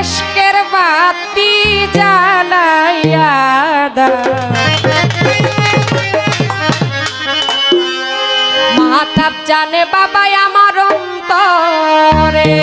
এসকের বাতি জ্বালাইয়া মাতাব জানে বাবা আমার অন্তরে।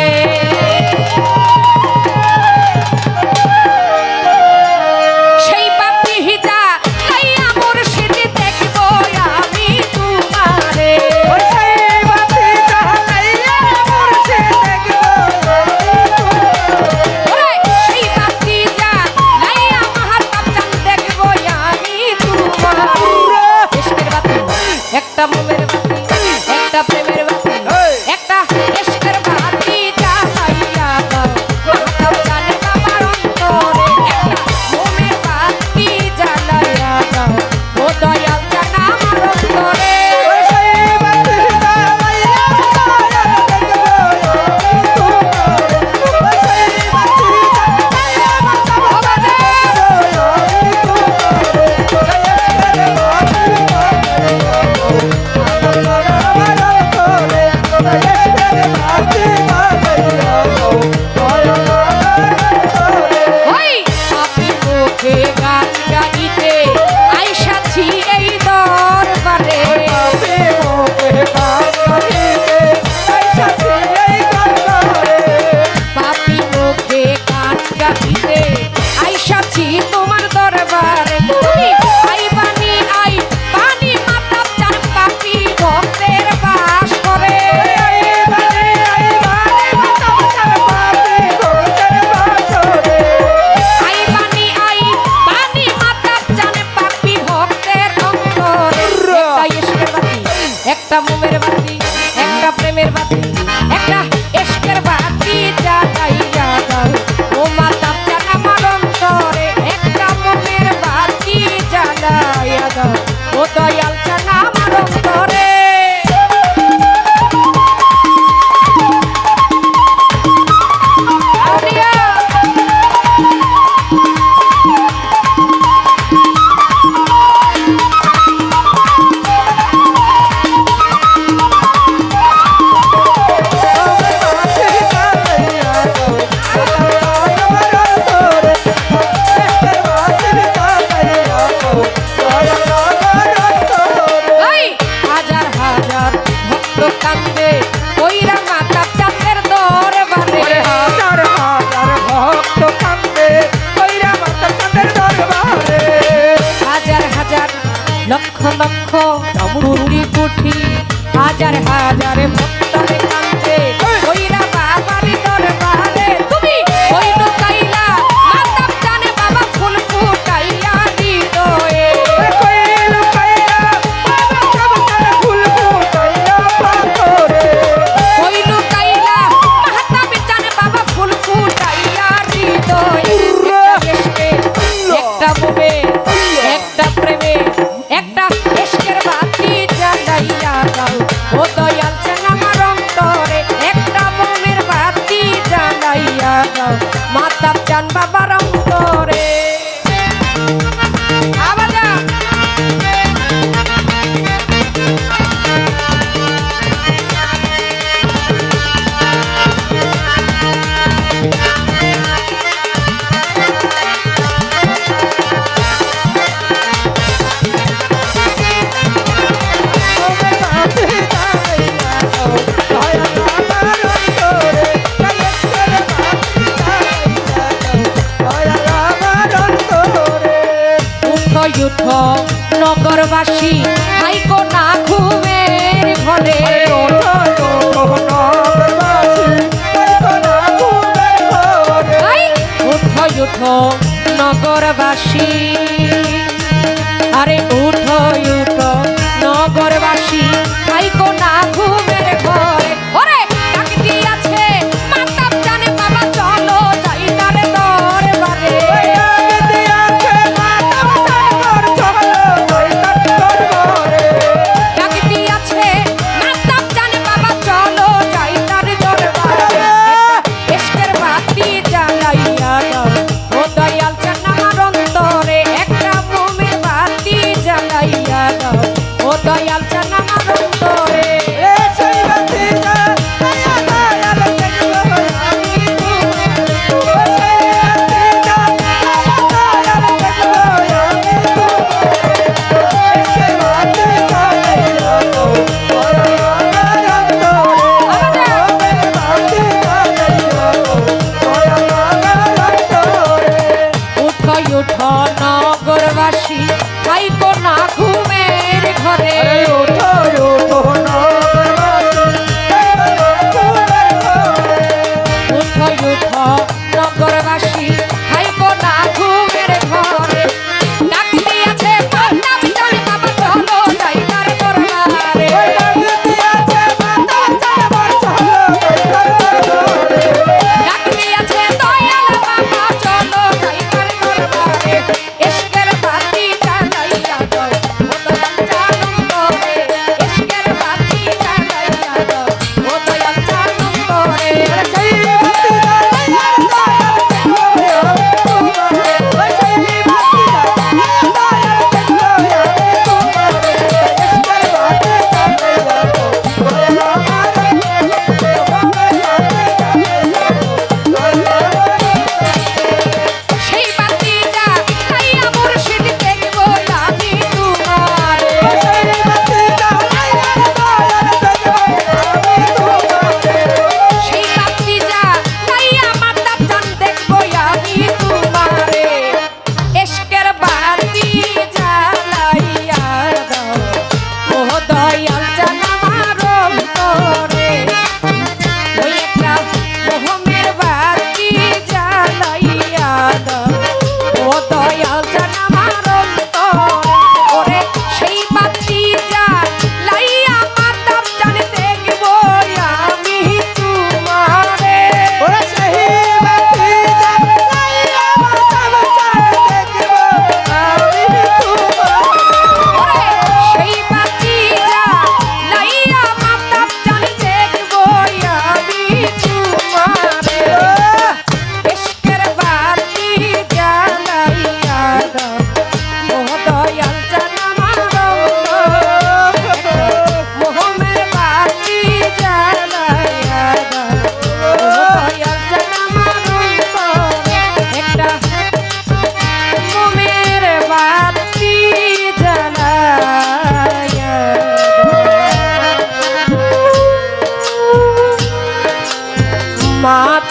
লক্ষ কোটি কোটি হাজার হাজার মাতার চান বাবার যুদ্ধ নগরবাসী হাইকো না ঘুমের ঘরে। উঠো নগরবাসী। আরে উঠো উঠো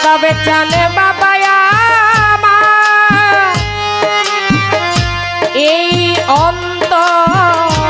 মাতা চলে বাবা এই অন্তর